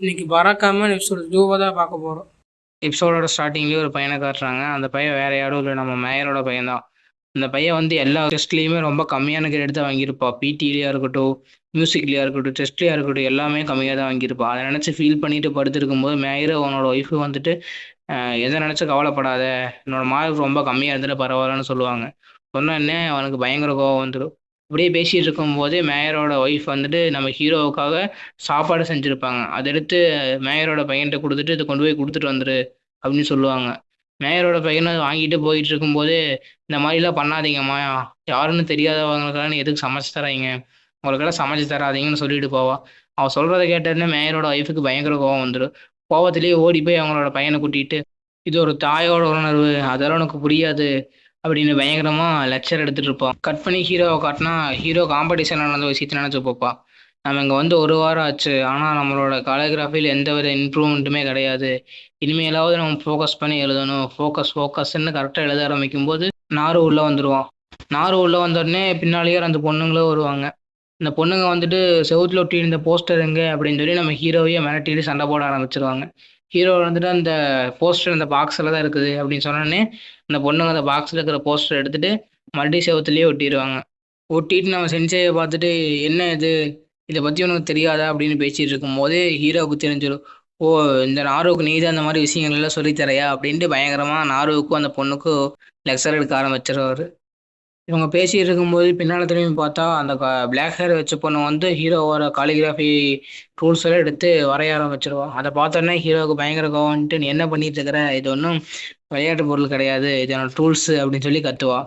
இன்னைக்கு பறக்காம எபிசோட் டூவை தான் பார்க்க போகிறோம் எபிசோடோட ஸ்டார்டிங்லேயே ஒரு பையனை காட்டுறாங்க. அந்த பையன் வேற யாரும் இல்லை. நம்ம மேயரோட பையன் தான் அந்த பையன் வந்து எல்லா டெஸ்ட்லேயுமே ரொம்ப கம்மியான கிரேட் தான் வாங்கியிருப்பா பிடிலையாக இருக்கட்டும் மியூசிக்லையாக இருக்கட்டும் டெஸ்ட்லையாக இருக்கட்டும் எல்லாமே கம்மியாக தான் வாங்கியிருப்பா அதை நினச்சி ஃபீல் பண்ணிட்டு படுத்திருக்கும் போது மேயர் அவனோட ஒய்ஃபு வந்துட்டு எதை நினச்சி கவலைப்படாத? என்னோட மார்க் ரொம்ப கம்மியாக இருந்துட்டு பரவாயில்லன்னு சொல்லுவாங்க. சொன்னோடனே அவனுக்கு பயங்கர கோவம் வந்துடும் அப்படியே பேசிட்டு இருக்கும்போது மேயரோட ஒய்ஃப் வந்துட்டு நம்ம ஹீரோவுக்காக சாப்பாடு செஞ்சுருப்பாங்க. அதை எடுத்து மேயரோட பையன்கிட்ட கொடுத்துட்டு இதை கொண்டு போய் கொடுத்துட்டு வந்துரு அப்படின்னு சொல்லுவாங்க. மேயரோட பையனை வாங்கிட்டு போயிட்டு இருக்கும்போது இந்த மாதிரிலாம் பண்ணாதீங்கம்மா. யாருன்னு தெரியாதவங்களுக்கெல்லாம் நீ எதுக்கு சமைச்சு தராங்க உங்களுக்கெல்லாம் சமைச்சு தராதீங்கன்னு சொல்லிட்டு போவா. அவன் சொல்கிறத கேட்டோடனே மேயரோட ஒய்ஃபுக்கு பயங்கர கோவம் வந்துடும் கோவத்திலேயே ஓடி போய் அவங்களோட பையனை கூட்டிகிட்டு இது ஒரு தாயோட உணர்வு. அதெல்லாம் உனக்கு புரியாது. அப்படின்னு பயங்கரமா லெக்சர் எடுத்துட்டு இருப்பான் கட் பண்ணி ஹீரோவை காட்டினா ஹீரோ காம்படிஷன் நடந்த விஷயத்த நினைச்சு பார்ப்பா. நம்ம இங்கே வந்து ஒரு வாரம் ஆச்சு. ஆனால் நம்மளோட காலிகிராஃபியில் எந்த வித இம்ப்ரூவ்மெண்ட்டுமே கிடையாது. இனிமேலாவது நம்ம ஃபோக்கஸ் பண்ணி எழுதணும். ஃபோக்கஸ் ஃபோக்கஸ்ன்னு கரெக்டாக எழுத ஆரம்பிக்கும் போது நாரு உள்ளே வந்துடுவான் நாரு உள்ளே வந்தோடனே பின்னாலேயே அந்த பொண்ணுங்களும் வருவாங்க. இந்த பொண்ணுங்க வந்துட்டு செவுத்துல ஒட்டி இருந்த போஸ்டர் எங்க அப்படின்னு சொல்லி நம்ம ஹீரோவையே மிரட்டிட்டு சண்டை போட ஆரம்பிச்சிருவாங்க. ஹீரோ வந்துட்டு அந்த போஸ்டர் அந்த பாக்ஸில் தான் இருக்குது அப்படின்னு சொன்னோடனே அந்த பொண்ணுங்க அந்த பாக்ஸில் இருக்கிற போஸ்டர் எடுத்துகிட்டு மறுபடியும் செவத்துலேயே ஒட்டிடுவாங்க ஒட்டிட்டு நம்ம சென்சையை பார்த்துட்டு என்ன இது? இதை பற்றி உனக்கு தெரியாதா? அப்படின்னு பேசிகிட்டு இருக்கும்போது ஹீரோவுக்கு தெரிஞ்சிடும். ஓ இந்த நாருவுக்கு நீ தான் அந்த மாதிரி விஷயங்கள் எல்லாம் சொல்லித் தரையா அப்படின்ட்டு பயங்கரமாக நாருவுக்கும் அந்த பொண்ணுக்கும் லெக்சர் எடுக்க ஆரம்பிச்சிடுவார். இவங்க பேசிட்டு இருக்கும்போது பின்னால் திரும்பி பார்த்தா அந்த பிளாக் ஹேர் வச்ச பொண்ணு வந்து ஹீரோவோட காலிகிராஃபி ரூல்ஸ் எல்லாம் எடுத்து வரைய ஆரம்பிச்சிருவா. அதை பார்த்தோன்னே ஹீரோவுக்கு பயங்கர கோவம்ட்டு நீ என்ன பண்ணிட்டு இருக்கிற? இது ஒன்றும் விளையாட்டு பொருள் கிடையாது. இது என்னோட டூல்ஸ் அப்படின்னு சொல்லி கத்துவா.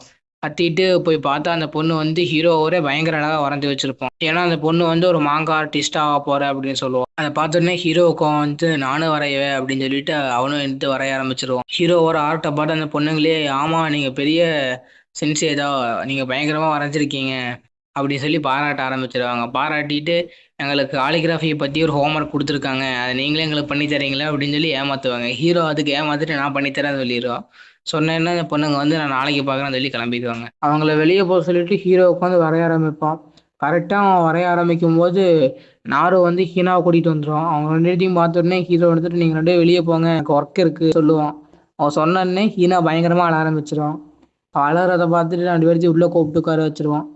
கத்திட்டு போய் பார்த்தா அந்த பொண்ணு வந்து ஹீரோவோட பயங்கர அழகாக வரைஞ்சி வச்சிருப்போம். ஏன்னா அந்த பொண்ணு வந்து ஒரு மாங்கா ஆர்டிஸ்டா ஆக போற அப்படின்னு சொல்லுவோம் அதை பார்த்தோன்னே ஹீரோவுக்கும் வந்து நானும் வரையவே அப்படின்னு சொல்லிட்டு அவனும் எடுத்து வரைய ஆரம்பிச்சிருவான். ஹீரோவோட ஆர்ட்டை பார்த்து அந்த பொண்ணுங்களே ஆமா நீங்க பெரிய சென்சேதா நீங்க பயங்கரமா வரைஞ்சிருக்கீங்க அப்படின்னு சொல்லி பாராட்ட ஆரம்பிச்சிருவாங்க. பாராட்டிட்டு எங்களுக்கு காலிகிராஃபியை பற்றி ஒரு ஹோம்ஒர்க் கொடுத்துருக்காங்க. அதை நீங்களே எங்களுக்கு பண்ணி தரீங்களா அப்படின்னு சொல்லி ஏமாத்துவாங்க. ஹீரோ அதுக்கு ஏமாத்திட்டு நான் பண்ணித்தரேன் சொல்லிடுவோம் சொன்னேன்னா அந்த பொண்ணுங்க வந்து நான் நாளைக்கு பார்க்குறேன்னு சொல்லி கிளம்பிடுவாங்க. அவங்கள வெளியே போக சொல்லிட்டு ஹீரோ உட்காந்து வரைய ஆரம்பிப்பான். கரெக்டாக அவன் வரைய ஆரம்பிக்கும் போது நாரு வந்து ஹீனாவை கூட்டிகிட்டு வந்துடும் அவங்க ரெண்டு பேர்த்தையும் பார்த்த உடனே ஹீரோ எடுத்துட்டு நீங்கள் ரெண்டு வெளியே போங்க. எனக்கு ஒர்க் இருக்குது சொல்லுவான். அவன் சொன்ன ஹீனா பயங்கரமாக அழ ஆரம்பிச்சிடும் பாலர் அதை பார்த்துட்டு ரெண்டு பேர்த்தையும் உள்ளே கூப்பிட்டு உட்கார வச்சிருவான்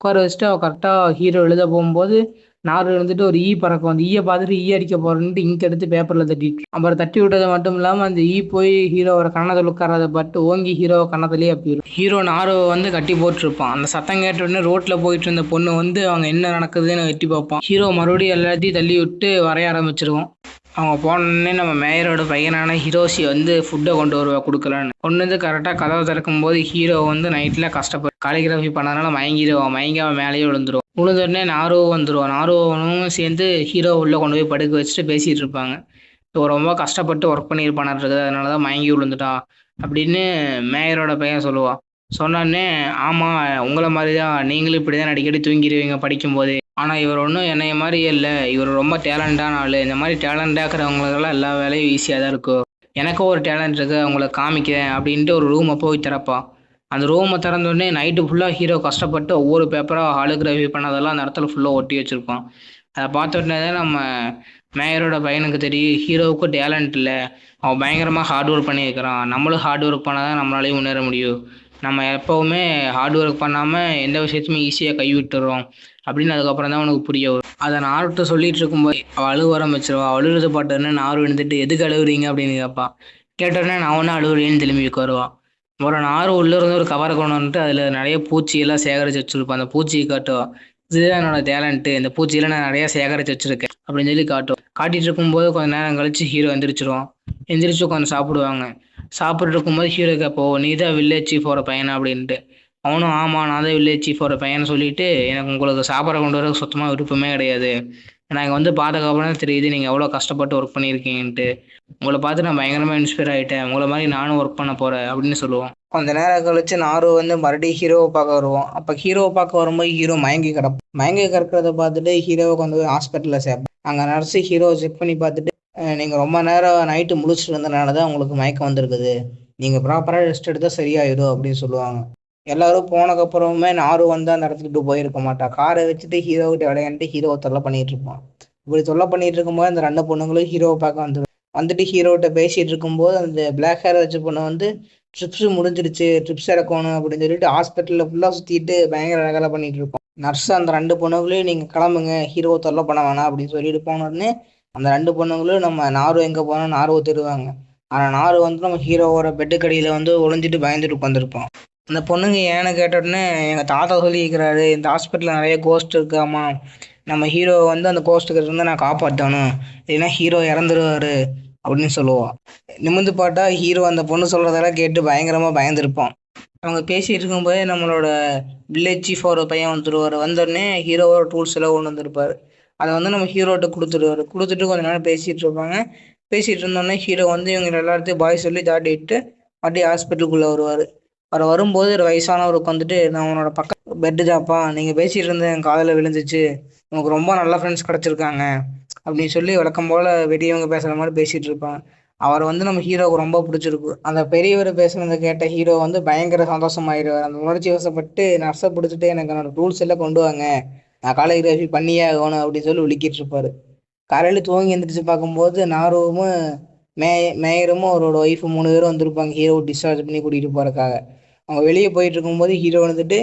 உட்கார வச்சுட்டு அவள் கரெக்டாக ஹீரோ எழுத போகும்போது நார் எழுந்துட்டு ஒரு ஈ பறக்கும். அந்த e ஈயை பார்த்துட்டு ஈ அடிக்க போறேன்ட்டு இங்க எடுத்து பேப்பரில் தட்டிட்டு அப்புறம் தட்டி விட்டது மட்டும் இல்லாமல் அந்த ஈ போய் ஹீரோவோட கண்ணத்தில் உட்காராத பட்டு ஓங்கி ஹீரோ கண்ணத்துலயே அப்படி ஹீரோ நாரோவை வந்து கட்டி போட்டிருப்பான். அந்த சத்தம் கேட்ட உடனே ரோட்டில் போயிட்டு இருந்த பொண்ணு வந்து அவங்க என்ன நடக்குதுன்னு எட்டி பார்ப்பான். ஹீரோ மறுபடியும் எல்லாத்தையும் தள்ளி விட்டு வரைய ஆரம்பிச்சிருவோம். அவங்க போனோடனே நம்ம மேயரோட பையனான ஹிரோஷி வந்து ஃபுட்டை கொண்டு வருவா கொடுக்கலான்னு. கொண்டு வந்து கரெக்டாக கதவை திறக்கும் போது ஹீரோ வந்து நைட்டில் கஷ்டப்பட்டு காலிகிராஃபி பண்ணதுனால மயங்கிடுவான் மயங்கி அவன் மேலேயே விழுந்துருவான் விழுந்தோடனே நாரோ வந்துடுவான் நாரோவனும் சேர்ந்து ஹீரோ உள்ளே கொண்டு போய் படுக்க வச்சுட்டு பேசிகிட்டு இருப்பாங்க. ஸோ ரொம்ப கஷ்டப்பட்டு ஒர்க் பண்ணியிருப்பானார் இருக்குது அதனால தான் மயங்கி விழுந்துட்டான் அப்படின்னு மேயரோட பையன் சொல்லுவான் சொன்னோடனே ஆமாம் உங்களை மாதிரி தான் நீங்களும் இப்படி தான் அடிக்கடி தூங்கிடுவீங்க படிக்கும்போது. ஆனால் இவர் ஒன்றும் என்னைய மாதிரி இல்லை. இவர் ரொம்ப டேலண்டான ஆள். இந்த மாதிரி டேலண்டாக இருக்கிறவங்களுக்கெல்லாம் எல்லா வேலையும் ஈஸியாக தான் இருக்கும் எனக்கும் ஒரு டேலண்ட் இருக்குது அவங்கள காமிக்கிறேன் அப்படின்ட்டு ஒரு ரூமை போய் திறப்பா. அந்த ரூமை திறந்தோடனே நைட்டு ஃபுல்லாக ஹீரோ கஷ்டப்பட்டு ஒவ்வொரு பேப்பராக ஹாலோகிராஃபி பண்ணதெல்லாம் அந்த இடத்துல ஃபுல்லாக ஒட்டி வச்சுருப்பான். அதை பார்த்த உடனே தான் நம்ம மேயரோட பையனுக்கு தெரியும் ஹீரோவுக்கு டேலண்ட் இல்லை. அவன் பயங்கரமாக ஹார்ட் ஒர்க் பண்ணியிருக்கிறான். நம்மளும் ஹார்ட் ஒர்க் பண்ணால் தான் நம்மளாலையும் முன்னேற முடியும். நம்ம எப்போவுமே ஹார்ட் ஒர்க் பண்ணாமல் எந்த விஷயத்தையுமே ஈஸியாக கைவிட்டுறோம். அப்படின்னு அதுக்கப்புறம் தான் உனக்கு புரிய வரும். அதை நார்ட்ட சொல்லிட்டு இருக்கும்போது அவள் அழுவ ஆரம்பிச்சிருவா அழுகிறது பாட்டுன்னு நார் விழுந்துட்டு எதுக்கு அழுகுறீங்க? அப்படின்னு கேட்பான் கேட்டோடனே நான் ஒன்றும் அழுகுறேன்னு திரும்பி வருவான் அப்புறம் நார் உள்ள இருந்து ஒரு கவரை கொண்டு வந்துட்டு அதில் நிறைய பூச்சியெல்லாம் சேகரித்து வச்சுருப்பான் அந்த பூச்சியை காட்டுவான் இதுதான் என்னோட டேலண்ட்டு இந்த பூச்சியெல்லாம் நான் நிறையா சேகரித்து வச்சுருக்கேன். அப்படின்னு சொல்லி காட்டும் காட்டிட்டு இருக்கும்போது கொஞ்ச நேரம் கழிச்சு ஹீரோ எந்திரிச்சிருவான். எந்திரிச்சு உட்காந்து சாப்பிடுவாங்க. சாப்பிட்டு இருக்கும்போது ஹீரோ கேட்போம் நீ தான் வில்லேஜ் போகிற பையனா? அப்படின்ட்டு. அவனும் ஆமாம் நான் தான் வில்லேஜ் சீஃபோட பையன் சொல்லிட்டு எனக்கு உங்களுக்கு சாப்பாடு கொண்டு வர சுத்தமாக விருப்பமே கிடையாது. நாங்கள் வந்து பார்த்ததுக்கப்புறம் தெரியுது நீங்கள் எவ்வளோ கஷ்டப்பட்டு ஒர்க் பண்ணியிருக்கீங்கன்ட்டு. உங்களை பார்த்து நான் பயங்கரமாக இன்ஸ்பயர் ஆகிட்டேன் உங்களை மாதிரி நானும் ஒர்க் பண்ண போகிறேன் அப்படின்னு சொல்லுவோம் கொஞ்ச நேரம் கழிச்சு நாரு வந்து மறுபடியும் ஹீரோவை பார்க்க வருவோம் அப்போ ஹீரோவை பார்க்க வரும்போது ஹீரோ மயங்கி கிடப்போம் மயங்கி கிடக்கிறத பார்த்துட்டு ஹீரோவை கொண்டு போய் ஹாஸ்பிட்டலில் சேர்ப்போம் அங்கே நர்ஸு ஹீரோவை செக் பண்ணி பார்த்துட்டு நீங்கள் ரொம்ப நேரம் நைட்டு முழிச்சிட்டு இருந்தனால தான் உங்களுக்கு மயக்கம் வந்திருக்குது. நீங்கள் ப்ராப்பராக ரெஸ்ட் எடுத்தால் சரியாயிடும் அப்படின்னு சொல்லுவாங்க. எல்லாரும் போனதுக்கப்புறமே நாரு வந்து அந்த இடத்துக்கு போயிருக்க மாட்டா. காரை வச்சுட்டு ஹீரோ கிட்ட விளையாண்டு ஹீரோ தொல்லை பண்ணிட்டு இருப்பான். இப்படி தொல்லை பண்ணிட்டு இருக்கும்போது அந்த ரெண்டு பொண்ணுங்களும் ஹீரோவை பார்க்க வந்து வந்துட்டு ஹீரோகிட்ட பேசிட்டு இருக்கும்போது அந்த பிளாக் ஹேர் வச்ச பொண்ணு வந்து ட்ரிப்ஸ் முடிஞ்சிருச்சு ட்ரிப்ஸ் இறக்கணும் அப்படின்னு சொல்லிட்டு ஹாஸ்பிட்டலில் ஃபுல்லாக சுற்றிட்டு பயங்கர ரகலை பண்ணிட்டு இருப்போம் நர்ஸ் அந்த ரெண்டு பொண்ணுங்களையும் நீங்கள் கிளம்புங்க ஹீரோவை தொல்லை பண்ண வேணாம் அப்படின்னு சொல்லிட்டு போன உடனே அந்த ரெண்டு பொண்ணுங்களும் நம்ம நாரு எங்கே போனோம் நாருவை தருவாங்க ஆனால் நாரு வந்து நம்ம ஹீரோவோட பெட்டுக்கடியில் வந்து ஒளிஞ்சிட்டு பயந்துட்டு உட்காந்துருப்போம் அந்த பொண்ணுங்க ஏன்னு கேட்ட உடனே எங்கள் தாத்தா சொல்லியிருக்கிறாரு இந்த ஹாஸ்பிட்டலில் நிறைய கோஸ்ட் இருக்காமா நம்ம ஹீரோ வந்து அந்த கோஸ்ட்டுக்கு இருந்து நான் காப்பாற்றணும் இல்லைன்னா ஹீரோ இறந்துருவாரு அப்படின்னு சொல்லுவோம் நிமிந்து பார்த்தா ஹீரோ அந்த பொண்ணு சொல்கிறதெல்லாம் கேட்டு பயங்கரமாக பயந்துருப்பான். அவங்க பேசிகிட்டு இருக்கும்போதே நம்மளோட வில்லேஜ் சீஃப் ஒரு பையன் வந்துடுவார் வந்தோடனே ஹீரோவோட டூல்ஸ் எல்லாம் கொண்டு வந்துருப்பார். அதை வந்து நம்ம ஹீரோட்ட கொடுத்துருவாரு. கொடுத்துட்டு கொஞ்ச நேரம் பேசிகிட்டு இருப்பாங்க. பேசிகிட்டு இருந்தோடனே ஹீரோ வந்து இவங்க எல்லாத்தையும் பாய் சொல்லி தாட்டிட்டு அப்படியே ஹாஸ்பிட்டலுக்குள்ளே வருவார். அவர் வரும்போது ஒரு வயசானவர் உட்காந்துட்டு நான் உன்னோட பக்கம் பெட்டு ஜாப்பா நீங்கள் பேசிகிட்டு இருந்த என் காதில் விழுந்துச்சு. உனக்கு ரொம்ப நல்ல ஃப்ரெண்ட்ஸ் கிடச்சிருக்காங்க. அப்படின்னு சொல்லி வழக்கம் போல் வெடியவங்க பேசுகிற மாதிரி பேசிகிட்டு இருப்பாங்க. அவர் வந்து நம்ம ஹீரோவுக்கு ரொம்ப பிடிச்சிருக்கு. அந்த பெரியவர் பேசுனதை கேட்ட ஹீரோ வந்து பயங்கர சந்தோஷமாயிருவார் அந்த உணர்ச்சி வசப்பட்டு நர்ஸை பிடிச்சிட்டு எனக்கு என்னோட ரூல்ஸ் எல்லாம் கொண்டு வாங்க. நான் காலேஜ் பண்ணியே ஆகணும் அப்படின்னு சொல்லி விழிக்கிட்டு இருப்பாரு. காலையில் தூங்கி எந்திரிச்சு பார்க்கும்போது நாருவும் மே மேயரும் அவரோட ஒய்ஃபு மூணு பேரும் வந்திருப்பாங்க. ஹீரோ டிஸ்சார்ஜ் பண்ணி கூட்டிகிட்டு போகிறக்காக அவங்க வெளியே போயிட்டு இருக்கும்போது ஹீரோ வந்துட்டு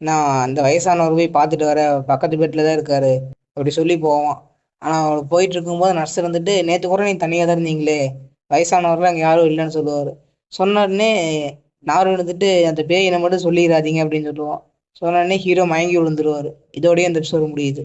நான் அந்த வயசானவர் போய் பார்த்துட்டு வர பக்கத்து பெட்டில் தான் இருக்காரு அப்படி சொல்லி போவான். ஆனால் அவர் போயிட்டு இருக்கும்போது நர்ஸ் இருந்துட்டு நேற்று கூட நீ தனியாக தான் இருந்தீங்களே வயசானவர்கள் அங்கே யாரும் இல்லைன்னு சொல்லுவார். சொன்ன உடனே நார் இருந்துட்டு அந்த பேயினை மட்டும் சொல்லிடாதீங்க அப்படின்னு சொல்லுவான். சொன்ன உடனே ஹீரோ மயங்கி விழுந்துருவார். இதோடய அந்த எபிசோடு முடியுது.